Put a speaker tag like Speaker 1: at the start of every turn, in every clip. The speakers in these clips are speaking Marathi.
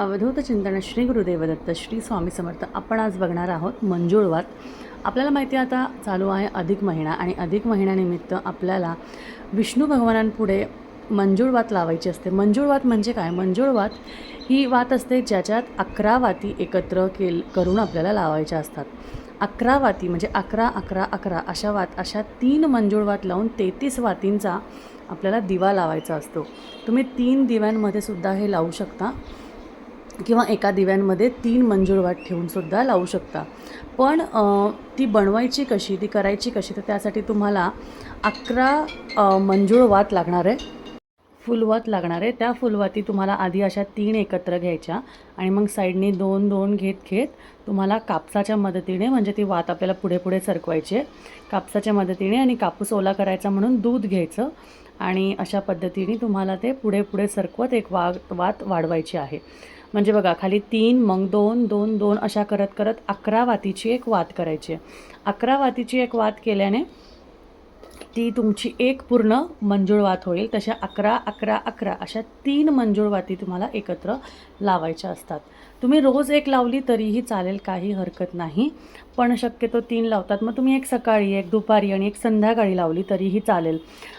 Speaker 1: अवधूत चिंतन श्री गुरुदेवदत्त श्री स्वामी समर्थ आपण आज बघणार आहोत मंजुळवात आपल्याला माहिती आहे आता चालू आहे अधिक महिना आणि अधिक महिन्यानिमित्त आपल्याला विष्णू भगवानांपुढे मंजुळवात लावायची असते. मंजुळवात म्हणजे काय? मंजुळवात ही वात असते ज्याच्यात अकरा वाती एकत्र केल करून आपल्याला लावायच्या असतात. अकरा वाती म्हणजे अकरा अकरा अकरा अशा वात अशा तीन मंजुळवात लावून तेहतीस वातींचा आपल्याला दिवा लावायचा असतो. तुम्ही तीन दिव्यांमध्ये सुद्धा हे लावू शकता. किंवा एका दिव्यांमध्ये तीन मंजुळवाट ठेवूनसुद्धा लावू शकता. पण ती बनवायची कशी ती करायची कशी तर त्यासाठी तुम्हाला अकरा अ, मंजुळवात लागणार आहे. फुलवात लागणार आहे. त्या फुलवाती तुम्हाला आधी अशा तीन एकत्र घ्यायच्या आणि मग साईडने दोन दोन घेत घेत तुम्हाला कापसाच्या मदतीने म्हणजे ती वात आपल्याला पुढे पुढे सरकवायची आहे. कापसाच्या मदतीने आणि कापूस ओला करायचा म्हणून दूध घ्यायचं आणि अशा पद्धतीने तुम्हाला ते पुढे पुढे सरकवत एक वा वात वाढवायची आहे. म्हणजे बघा खाली तीन मग दोन दोन दोन अशा करत करत अकरा वातीची एक वात करायची आहे. अकरा वातीची एक वात केल्याने ती तुमची एक पूर्ण मंजुळवात होईल. तशा अकरा अकरा अकरा अशा तीन मंजुळवाती तुम्हाला एकत्र लावायच्या असतात. तुम्ही रोज एक लावली तरीही चालेल काही हरकत नाही. पण शक्यतो तीन लावतात. मग तुम्ही एक सकाळी एक दुपारी आणि एक संध्याकाळी लावली तरीही चालेल.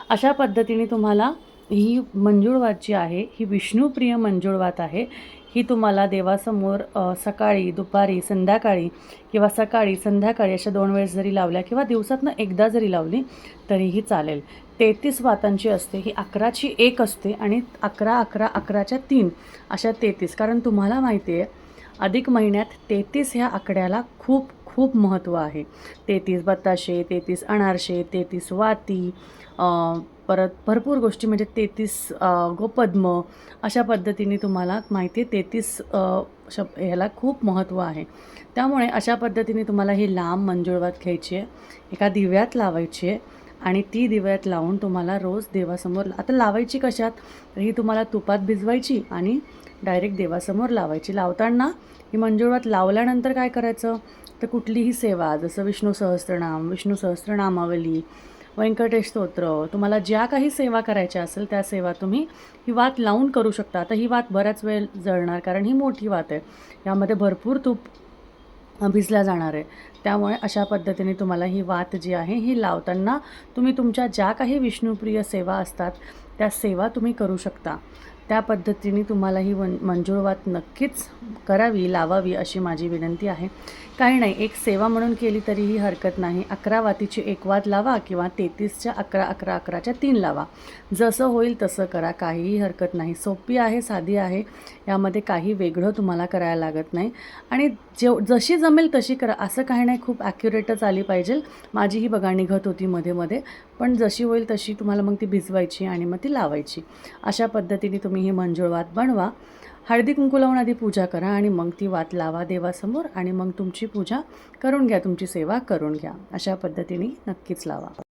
Speaker 1: अशा पद्धतीने तुम्हाला ही मंजूळवात जी आहे ही विष्णुप्रिय मंजूळवात आहे. ही तुम्हाला देवासमोर सकाळी दुपारी संध्याकाळी किंवा सकाळी संध्याकाळी अशा दोन वेळेस जरी लावल्या किंवा दिवसातनं एकदा जरी लावली तरीही चालेल. तेहतीस वातांची असते ही अकराची एक असते आणि अकरा अकरा अकराच्या तीन अशा तेहतीस. कारण तुम्हाला माहिती आहे अधिक महिन्यात तेहतीस ह्या आकड्याला खूप खूप महत्त्व आहे. तेहतीस बताशे तेहतीस अनारशे तेहतीस वाती परत भरपूर गोष्टी म्हणजे तेहतीस गोपद्म अशा पद्धतीने तुम्हाला माहिती आहे. तेहतीस शब ह्याला खूप महत्त्व आहे. त्यामुळे अशा पद्धतीने तुम्हाला ही लांब मंजुळवात घ्यायची आहे. एका दिव्यात लावायची आहे आणि ती दिव्यात लावून तुम्हाला रोज देवासमोर आता लावायची कशात? तर ही तुम्हाला तुपात भिजवायची आणि डायरेक्ट देवासमोर लावायची. लावताना ही मंजुळवात लावल्यानंतर काय करायचं? तर कुठलीही सेवा जसं विष्णू सहस्त्रनाम विष्णू सहस्त्रनामावली व्यंकटेश स्तोत्र तुम्हाला ज्या काही सेवा करायच्या असेल त्या सेवा तुम्ही ही वात लावून करू शकता. आता ही वात बराच वेळ जळणार कारण ही मोठी वात आहे. यामध्ये भरपूर तूप भिजला जाणार आहे. त्यामुळे अशा पद्धतीने तुम्हाला ही वात जी आहे ही लावताना तुम्ही तुमच्या ज्या काही विष्णुप्रिय सेवा असतात त्या सेवा तुम्ही करू शकता. त्या पद्धतीने तुम्हाला ही वन मंजूळवात नक्कीच करावी लावावी अशी माझी विनंती आहे. काही नाही एक सेवा म्हणून केली तरीही हरकत नाही. अकरा वातीची एक वात लावा किंवा तेहतीसच्या अकरा अकरा अकराच्या तीन लावा. जसं होईल तसं करा काहीही हरकत नाही. सोपी आहे साधी आहे यामध्ये काही वेगळं तुम्हाला करायला लागत नाही. आणि जेव जशी जमेल तशी करा. असं काही नाही खूप ॲक्युरेटच आली पाहिजे. माझी ही बघा निघत होती मध्ये मध्ये. पण जशी होईल तशी तुम्हाला मग ती भिजवायची आणि मग ती लावायची. अशा पद्धतीने तुम्ही ही मंजुळवात बनवा. हळदी कुंकू लावून आधी पूजा करा आणि मग ती वात लावा देवासमोर आणि मग तुमची पूजा करून घ्या तुमची सेवा करून घ्या. अशा पद्धतीने नक्कीच लावा.